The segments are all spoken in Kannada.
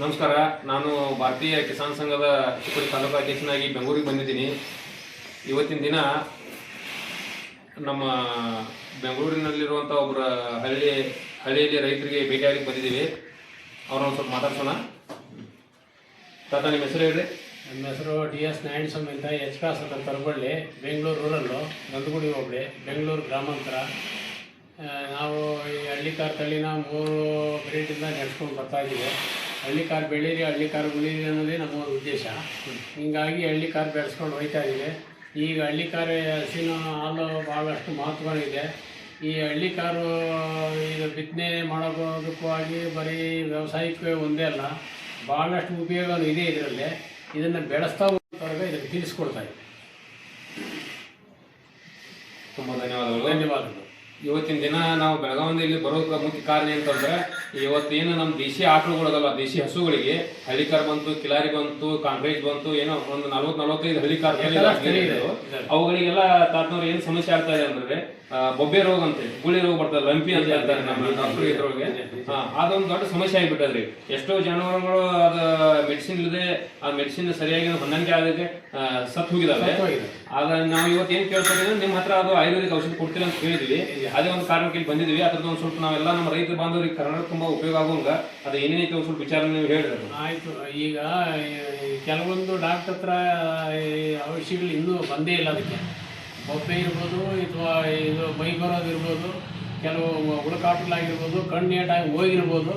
ನಮಸ್ಕಾರ, ನಾನು ಭಾರತೀಯ ಕಿಸಾನ್ ಸಂಘದ ಚಿಕ್ಕೋಡಿ ತಾಲೂಕು ಅಧ್ಯಕ್ಷನಾಗಿ ಬೆಂಗಳೂರಿಗೆ ಬಂದಿದ್ದೀನಿ. ಇವತ್ತಿನ ದಿನ ನಮ್ಮ ಬೆಂಗಳೂರಿನಲ್ಲಿರುವಂಥ ಒಬ್ಬರ ಹಳ್ಳಿ, ಹಳ್ಳಿಯಲ್ಲಿ ರೈತರಿಗೆ ಭೇಟಿಯಾಗಿ ಬಂದಿದ್ದೀವಿ. ಅವ್ರನ್ನ ಸ್ವಲ್ಪ ಮಾತಾಡ್ಸೋಣ. ತಾತ, ನಿಮ್ಮ ಹೆಸರು ಹೇಳಿ? ನನ್ನ ಹೆಸರು ಡಿ ಎಸ್ ನಾರಾಯಣಸ್ವಾಮಿ ಅಂತ, ಎಚ್ ಕಾಸ್ ಅಂತ ತರಬಳ್ಳಿ ಬೆಂಗಳೂರು ರೂರಲ್ಲು, ನಂದಗುಡಿ ಹೋಬಳಿ, ಬೆಂಗಳೂರು ಗ್ರಾಮಾಂತರ. ನಾವು ಈ ಹಳ್ಳಿ ತಳಿನ ಮೂರು ಗ್ರೇಟಿಂದ ನಡೆಸ್ಕೊಂಡು ಬರ್ತಾ ಇದ್ದೀವಿ. ಹಳ್ಳಿಕಾರ್ ಬೆಳೀರಿ ಹಳ್ಳಿಕಾರ್ ಉಳೀರಿ ಅನ್ನೋದೇ ನಮ್ಮ ಒಂದು ಉದ್ದೇಶ. ಹೀಗಾಗಿ ಹಳ್ಳಿಕಾರ್ ಬೆಳೆಸ್ಕೊಂಡು ಹೋಗ್ತಾ ಇದ್ದೀವಿ ಈಗ ಹಳ್ಳಿಕಾರ್ ಹಸಿನ ಹಾಲು ಭಾಳಷ್ಟು ಮಹತ್ವಗಳಿದೆ ಈ ಹಳ್ಳಿಕಾರು ಈಗ ಬಿತ್ತನೆ ಮಾಡೋದಕ್ಕೂ ಆಗಿ ಬರೀ ವ್ಯವಸಾಯಕ್ಕೆ ಒಂದೇ ಅಲ್ಲ ಭಾಳಷ್ಟು ಉಪಯೋಗ ಇದೆ ಇದರಲ್ಲಿ. ಇದನ್ನು ಬೆಳೆಸ್ತಾ ಹೋಗೋವರೆಗೆ ಇದನ್ನು ತಿಳಿಸ್ಕೊಡ್ತಾ ಇದೆ ತುಂಬ ಧನ್ಯವಾದಗಳು. ಧನ್ಯವಾದಗಳು. ಇವತ್ತಿನ ದಿನ ನಾವು ಬೆಳಗಾವಿಯಿಂದ ಇಲ್ಲಿ ಬರೋದಕ್ಕೆ ಮುಖ್ಯ ಕಾರಣ ಏನಂತಂದ್ರೆ ಇವತ್ತೇನು ನಮ್ಮ ದೇಶಿ ಆಕಳುಗಳದಲ್ಲ ದೇಶಿ ಹಸುಗಳಿಗೆ ಹಳ್ಳಿಕಾರ್ ಬಂತು ಕಿಲಾರಿ ಬಂತು ಕಾಂಗ್ರೆಸ್ ಬಂತು ಏನೋ ಒಂದು ನಲ್ವತ್ ನಲವತ್ತೈದು ಹಳ್ಳಿಕಾರ್. ಅವುಗಳಿಗೆಲ್ಲ ತಾತನವ್ರು ಏನ್ ಸಮಸ್ಯೆ ಆಗ್ತಾ ಇದೆ ಅಂದ್ರೆ ಬೊಬ್ಬೆ ರೋಗ ಅಂತ ಗುಳಿ ರೋಗ ಬರ್ತದೆ ಲಂಪಿ ಅಂತ ಹೇಳ್ತಾರೆ ನಮ್ಮ ಡಾಕ್ಟರ್ ಇದ್ರೊಳಗೆ. ಹಾ ಅದೊಂದು ದೊಡ್ಡ ಸಮಸ್ಯೆ ಆಗಿಬಿಟ್ಟದ್ರಿ. ಎಷ್ಟೋ ಜಾನುವಾರುಗಳು ಅದ ಮೆಡಿಸಿನ್ ಇಲ್ಲದೆ ಆ ಮೆಡಿಸಿನ್ ಸರಿಯಾಗಿ ಹೊಂದಾಣಿಕೆ ಆಗಕ್ಕೆ ಸತ್ ಸತ್ತು ಹೋಗಿದಾವೆ. ಹೋಗಿದೆ. ಆಗ ನಾವು ಇವತ್ತು ಏನ್ ಕೇಳ್ತೀವಿ ಅಂದ್ರೆ ನಿಮ್ಮ ಹತ್ರ ಅದು ಆಯುರ್ವೇದಿಕ್ ಔಷಧಿ ಕೊಡ್ತೀರಿ ಅಂತ ಕೇಳಿದ್ವಿ. ಅದೇ ಒಂದು ಕಾರಣಕ್ಕೆ ಇಲ್ಲಿ ಬಂದಿದ್ವಿ. ಅದ್ರದ್ದು ಒಂದು ಸ್ವಲ್ಪ ನಾವೆಲ್ಲ ನಮ್ಮ ರೈತ ಬಾಂಧವರಿಗೆ ಕನ್ನಡ ತುಂಬಾ ಉಪಯೋಗ ಆಗುವಂಗ ಅದು ಏನೇನೈತೆ ಒಂದು ಸ್ವಲ್ಪ ವಿಚಾರ ನೀವು ಹೇಳಿದ್ರೆ ಆಯಿತು, ಈಗ ಕೆಲವೊಂದು ಡಾಕ್ಟರ್ ಹತ್ರ ಔಷಧಿಗಳು ಇನ್ನೂ ಬಂದೇ ಇಲ್ಲ ಅದಕ್ಕೆ. ಬೊಬ್ಬೆ ಇರ್ಬೋದು ಅಥವಾ ಇದು ಮೈ ಬರೋದಿರ್ಬೋದು ಕೆಲವು ಹುಳುಕಾಟಲಾಗಿರ್ಬೋದು ಕಣ್ಣು ಏಟಾಗಿ ಹೋಗಿರ್ಬೋದು,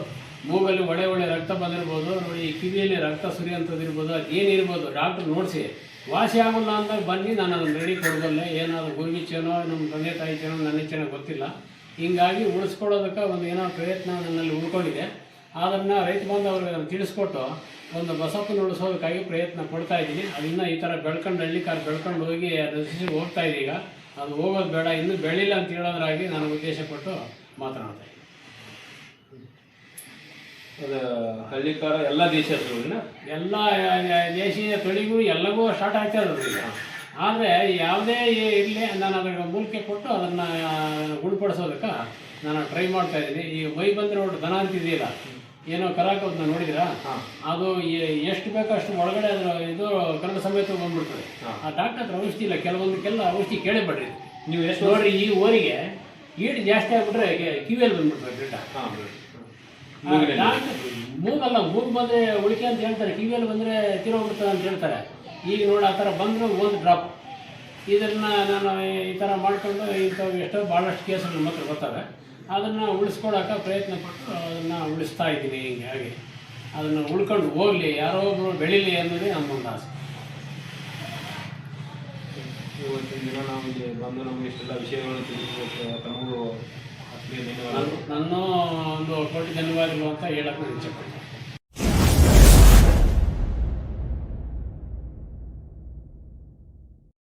ಮೂಗಲ್ಲಿ ಒಳ್ಳೆ ಒಳ್ಳೆ ರಕ್ತ ಬಂದಿರ್ಬೋದು ನೋಡಿ ಈ ಕಿವಿಯಲ್ಲಿ ರಕ್ತ ಸುರಿಯೋಂಥದ್ದು ಇರ್ಬೋದು, ಅದು ಏನಿರ್ಬೋದು ಡಾಕ್ಟರ್ ನೋಡಿಸಿ. ವಾಸಿ ಆಗೋಲ್ಲ ಅಂದಾಗ ಬನ್ನಿ, ನಾನು ಅದನ್ನು ರೆಡಿ ಕೊಡಬಲ್ಲೆ ಏನಾದರೂ ಗುರುಗಿಚ್ಚೇನೋ ನಮ್ಮ ತಂದೆ ತಾಯಿ ಚೇನೋ ನನ್ನ ಚೇನೋ ಗೊತ್ತಿಲ್ಲ. ಹಿಂಗಾಗಿ ಉಳಿಸ್ಕೊಳ್ಳೋದಕ್ಕೆ ಒಂದು ಏನೋ ಪ್ರಯತ್ನ ನನ್ನಲ್ಲಿ ಉಳ್ಕೊಂಡಿದೆ. ಅದನ್ನು ರೈತ ಬಾಂಧವರಿಗೆ ನಾನು ತಿಳಿಸ್ಕೊಟ್ಟು ಒಂದು ಬಸಪ್ಪನ ಉಳಿಸೋದಕ್ಕಾಗಿ ಪ್ರಯತ್ನ ಪಡ್ತಾ ಇದ್ದೀನಿ. ಅದನ್ನ ಈ ಥರ ಬೆಳ್ಕೊಂಡು ಹಳ್ಳಿ ಕಾರ್ ಬೆಳ್ಕೊಂಡು ಹೋಗಿ ರಚಿಸಿ ಹೋಗ್ತಾ ಇದೆ ಈಗ. ಅದು ಹೋಗೋದು ಬೇಡ ಇನ್ನೂ ಬೆಳಿಲ್ಲ ಅಂತ ಹೇಳೋದ್ರಾಗಿ ನಾನು ಉದ್ದೇಶ ಪಟ್ಟು ಮಾತನಾಡ್ತಾ ಇದ್ದೀನಿ. ಅದು ಹಳ್ಳಿಕಾರ ಎಲ್ಲ ದೇಶ ಎಲ್ಲ ದೇಶೀಯ ತಳಿಗೂ ಎಲ್ಲವೂ ಸ್ಟಾರ್ಟ್ ಆಗ್ತಾ ಇರೋದು ಈಗ ಆದರೆ ಯಾವುದೇ ಇರಲಿ ನಾನು ಅದರ ಮೂಲಿಕೆ ಕೊಟ್ಟು ಅದನ್ನು ಗುಣಪಡಿಸೋದಕ್ಕೆ ನಾನು ಟ್ರೈ ಮಾಡ್ತಾ ಇದ್ದೀನಿ. ಈ ಮೈ ಬಂದರೆ ಒಟ್ಟು ದನ ಅಂತಿದೆಯಲ್ಲ ಏನೋ ಕರಾಕೋದನ್ನ ನೋಡಿದಿರಾ ಅದು ಎಷ್ಟು ಬೇಕೋ ಅಷ್ಟು ಒಳಗಡೆ ಅದರ ಇದು ಕನ್ನಡ ಸಮೇತ ಬಂದ್ಬಿಡ್ತದೆ. ಆ ಡಾಕ್ಟರ್ ಹತ್ರ ಔಷಧಿ ಇಲ್ಲ ಕೆಲವೊಂದಕ್ಕೆಲ್ಲ ಔಷಧಿ ಕೇಳೇ ಬಿಡ್ರಿ ನೀವು ಎಷ್ಟು ನೋಡ್ರಿ ಈ ಊರಿಗೆ ಈಡು ಜಾಸ್ತಿ ಆಗಿಬಿಟ್ರೆ ಕಿವಿಯಲ್ಲಿ ಬಂದ್ಬಿಡ್ತದೆ ಗಿಡ್ಡ ಮೂಗಲ್ಲ ಮೂಗ್ ಬಂದರೆ ಉಳಿಕೆ ಅಂತ ಹೇಳ್ತಾರೆ. ಕಿವಿಯಲ್ಲಿ ಬಂದರೆ ತಿರೋಗ್ಬಿಡ್ತದೆ ಅಂತ ಹೇಳ್ತಾರೆ. ಈಗ ನೋಡಿ ಆ ಥರ ಬಂದರೆ ಒಂದು ಡ್ರಾಪ್ ಇದನ್ನು ನಾನು ಈ ಥರ ಮಾಡ್ಕೊಂಡು ಇಂಥವು ಎಷ್ಟೋ ಭಾಳಷ್ಟು ಕೇಸು ನಮ್ಮ ಹತ್ರ ಬರ್ತವೆ. ಅದನ್ನು ಉಳಿಸ್ಕೊಳಕ್ಕೆ ಪ್ರಯತ್ನ ಪಟ್ಟು ಅದನ್ನು ಉಳಿಸ್ತಾ ಇದ್ದೀನಿ ಹೀಗಾಗಿ ಹಾಗೆ. ಅದನ್ನು ಉಳ್ಕೊಂಡು ಹೋಗಲಿ ಯಾರೋ ಒಬ್ಬರು ಬೆಳೀಲಿ ಅನ್ನೋದೇ ನಮ್ಮೊಂದು ಆಸೆ. ಇವತ್ತಿನ ದಿನ ನಾವು ಇಲ್ಲಿ ಬಂದು ನಮಗೆ ಇಷ್ಟೆಲ್ಲ ವಿಷಯಗಳನ್ನು ತಿಳಿಸ್ಬೇಕು ತಮಗೂ ಆತ್ಮೀಯ ಧನ್ಯವಾದಗಳು ನನ್ನ ನನ್ನ ಒಂದು ಕೋಟಿ ಧನ್ಯವಾದಗಳು ಅಂತ ಹೇಳಕ್ಕೆ ನಾನು ಇಚ್ಛೆಪಡ್ತೀನಿ